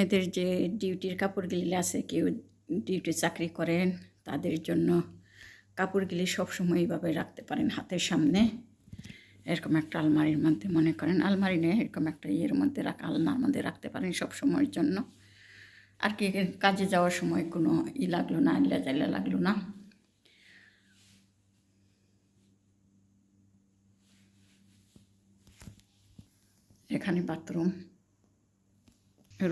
মেয়েদের যে ডিউটির কাপড়গুলি আছে, কেউ ডিউটি চাকরি করেন, তাদের জন্য কাপড়গুলি সবসময় এইভাবে রাখতে পারেন হাতের সামনে। এরকম একটা আলমারির মধ্যে মনে করেন। আলমারি নেই, এরকম একটা ইয়ের মধ্যে রাখা, আলনার মধ্যে রাখতে পারেন সব সময়ের জন্য। আর কি, কাজে যাওয়ার সময় কোনো ই লাগল না আল্লা জাল্লা লাগল না। এখানে বাথরুম।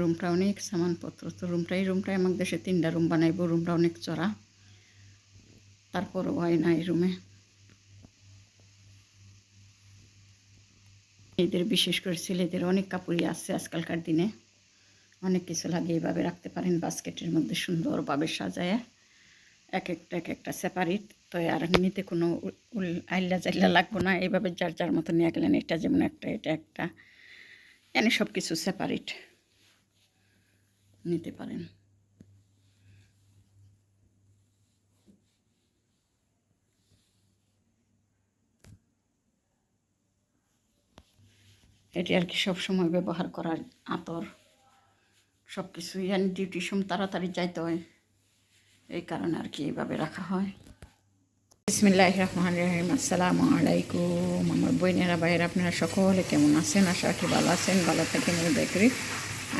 রুমটা অনেক সামানপত্র, তো রুমটা এই রুমটাই আমার দেশে তিনটা রুম বানাইবো রুমটা অনেক চড়া। তারপরও হয় না এই রুমে এদের, বিশেষ করে ছেলেদের অনেক কাপড়ই আছে আজকালকার দিনে। অনেক কিছু লাগে এইভাবে রাখতে পারেন, বাস্কেটের মধ্যে সুন্দরভাবে সাজায়। এক একটা এক একটা সেপারেট তো আর নিতে কোনো আইল্লা জাইল্লা লাগবো না, এইভাবে যার যার মতো নিয়ে গেলেন, এটা যেমন একটা, এটা একটা। এনে সব কিছু সেপারেট নিতে পারেন। এটি আর কি সবসময় ব্যবহার করার আতর। সব কিছুই ডিউটি সম তাড়াতাড়ি যাইতে হয়। এই কারণে আর কি এইভাবে রাখা হয়। বিসমিল্লাহ রহমান রহিম। আসসালামু আলাইকুম। আমার বইনেরা ভাইয়ের, আপনারা সকলে কেমন আছেন? আশা রাখি ভালো আছেন। ভালো থাকেন। দেখি।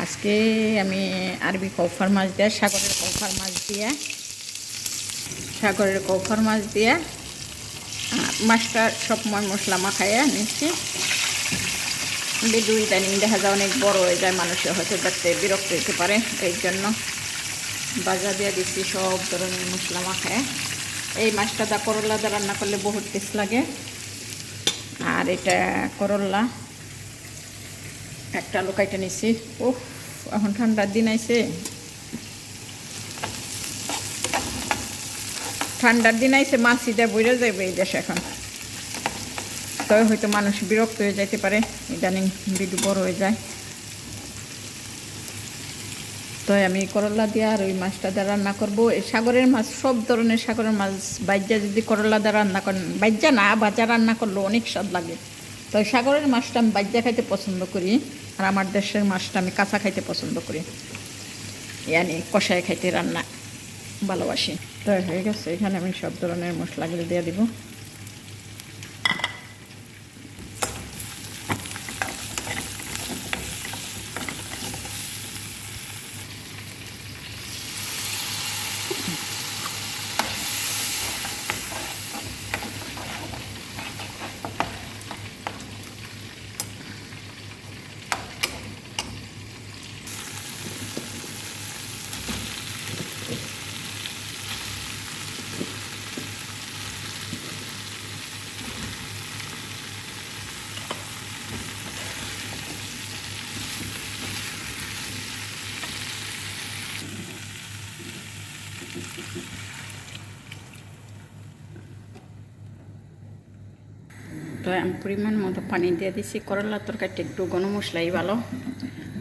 আজকে আমি আরবি কৌফার মাছ দিয়ে, সাগরের কৌফার মাছ দিয়ে, সাগরের কৌফার মাছ দিয়ে মাছটা সব মশলা মাখাইয়া নিচ্ছি। বেদু ইদানিং দেখা যায় অনেক বড় হয়ে যায়, মানুষের হয়তো দেখতে বিরক্ত হতে পারে, এই জন্য বাজা দিয়ে দিচ্ছি সব ধরনের মশলা মাখায় এই মাছটা দা করল্লা দা রান্না করলে বহুত টেস্ট লাগে। আর এটা করল্লা একটা আলু কাইটা নিছি। ও এখন ঠান্ডার দিন আইছে। ঠান্ডার দিন আইছে, মাছি দেয় বইরে যাবে এই দেশ এখন। তবে হয়তো মানুষ বিরক্ত হয়ে যাইতে পারে, ইদানিং বিদু বড় হয়ে যায়। তো আমি করলা দিয়ে আর ওই মাছটা দিয়ে রান্না করব। এই সাগরের মাছ, সব ধরনের সাগরের মাছ বাইজা যদি করলা দিয়ে রান্না করেন বাইজা না বাজা রান্না করলে অনেক স্বাদ লাগে। তো সাগরের মাছটা আমি বাজ্যা খাইতে পছন্দ করি, আর আমার দেশের মাছটা আমি কাঁচা খাইতে পছন্দ করি। ইয়ানি কষায় খাইতে রান্না ভালোবাসি। তো হয়ে গেছে, এখানে আমি সব ধরনের মশলাগুলো দিয়ে দিব। তো আমি পরিমাণ মতো পানি দিয়ে দিছি। করলার তরকারিটা একটু ঘন মশলাই ভালো।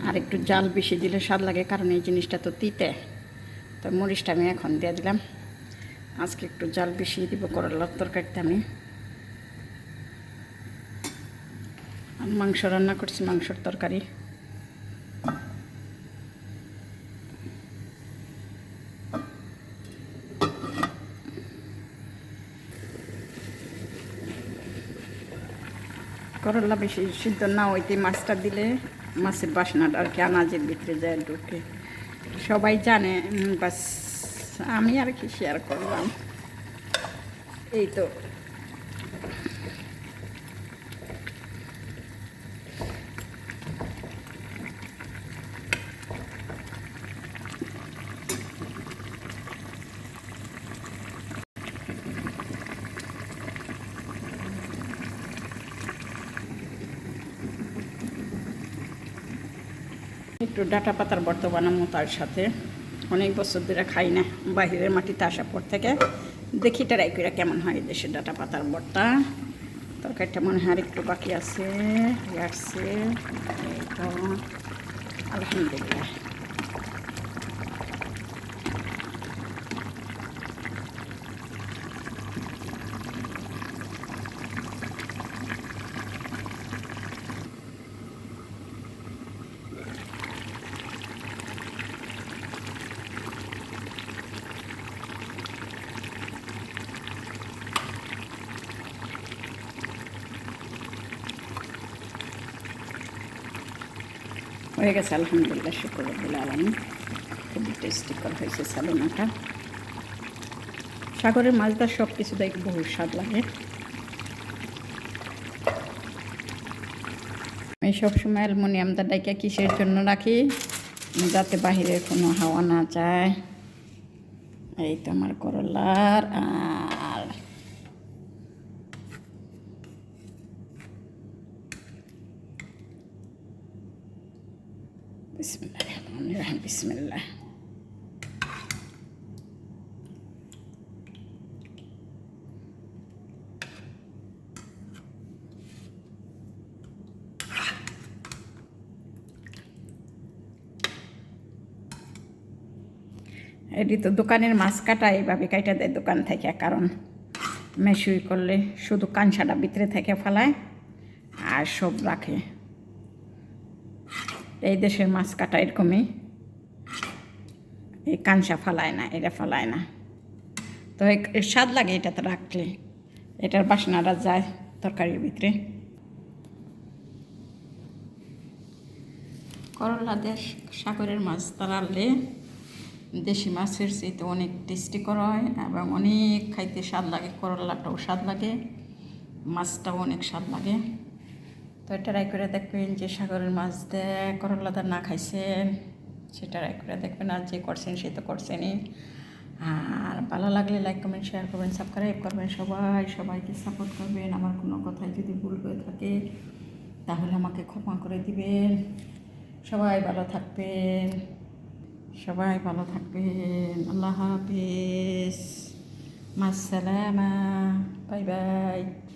আর একটু জাল বেশি দিলে স্বাদ লাগে, কারণ এই জিনিসটা তো তিতে। তো মরিচটা আমি এখন দিয়ে দিলাম। আজকে একটু জাল বেশি দিব করলার তরকারিতে আমি। মাংস রান্না করছি, মাংসর তরকারি। করলা বেশি সিদ্ধ না হইতে মাছটা দিলে মাছের বাসনাটা আর কি আনাজের ভিতরে যায় ঢুকে। সবাই জানে বাস আমি আর কি শেয়ার করলাম। এই তো। একটু ডাটা পাতার বর্তমান তার সাথে। অনেক বছর ধরে খাই না বাহিরের মাটিতে আসার পর থেকে। দেখি ট্রাই করে কেমন হয় দেশের ডাটা পাতার বর্তা। তরকারিটা মনে হয় একটু বাকি আছে আসছে। আলহামদুলিল্লাহ। হয়ে গেছে, আলহামদুলিল্লাহ শুক্র রব্বুল আলমী খুবই টেস্টি করা হয়েছে সালোনাটা। সাগরের মাছটা সব কিছু দেখে, বহু স্বাদ লাগে। আমি সবসময় অ্যালমোনিয়ামটা ডাইকা কিসের জন্য রাখি? যাতে বাহিরের কোনো হাওয়া না যায়। এই তো আমার করলার আর এটি তো দোকানের মাছ কাটা এইভাবে কাইটা দেয় দোকান থেকে, কারণ মেশুই করলে শুধু কাঞ্চাটা ভিতরে থেকে ফেলায় আর সব রাখে। এই দেশের মাছ কাটা এরকমই। এই কাঞ্চা ফালায় না, এটা ফালায় না। তো স্বাদ লাগে এটাতে রাখলে। এটার বাসনাটা যায় তরকারির ভিতরে। করলা দেশ, সাগরের মাছ তাড়ালে দেশি মাছের চেয়ে অনেক টেস্টি করা হয় এবং অনেক খাইতে স্বাদ লাগে, করলাটাও স্বাদ লাগে, মাছটাও অনেক স্বাদ লাগে। তো এটা ট্রাই করে দেখবেন যে সাগরের মাছ দিয়ে করলাটা না খাইছেন সেটা ট্রাই করে দেখবেন আর যে করছেন সে তো করছেনই। আর ভালো লাগলে লাইক কমেন্ট শেয়ার করবেন সাবস্ক্রাইব করবেন সবাই। সবাইকে সাপোর্ট করবেন। আমার কোনো কথায় যদি ভুল হয়ে থাকে, তাহলে আমাকে ক্ষমা করে দিবেন। সবাই ভালো থাকবেন। সবাই ভালো থাকবেন। আল্লাহ হাফিজ। মাসালামা বাই বাই।